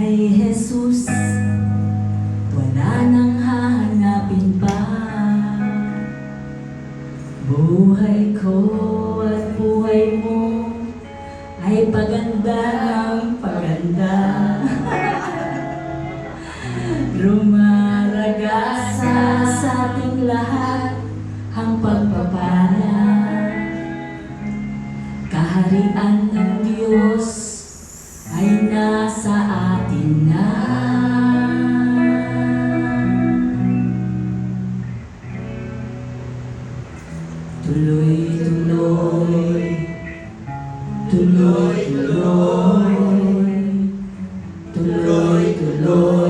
Kay Jesus, wala nang hahanapin pa. Buhay ko at buhay mo ay paganda ang paganda. Rumaragasa sa ating lahat ang pagpapala. Kaharian lối từ lối từ lối từ lối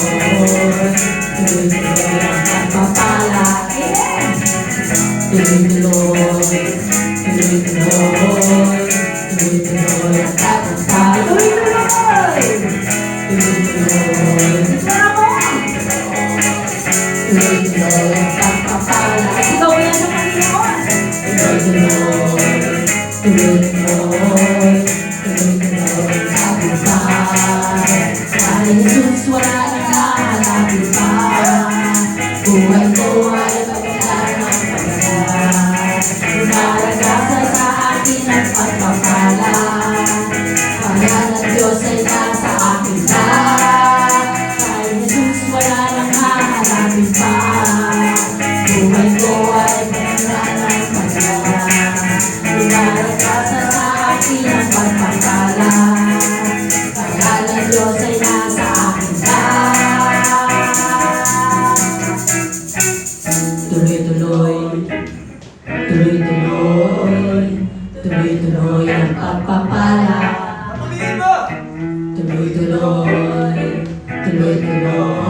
Tuloy-tuloy ang pagpapala Tuloy-tuloy Tuloy-tuloy Tuloy-tuloy ang pagpapala Tuloy-tuloy Tuloy-tuloy Tuloy-tuloy ang pagpapala Ikaw yan ang Panginoon Tuloy-tuloy Tuloy-tuloy pagpapala Pagkala Diyos ay nasa akin na Tuloy-tuloy Tuloy-tuloy Tuloy-tuloy ang pagpapala. Tuloy-tuloy Tuloy-tuloy.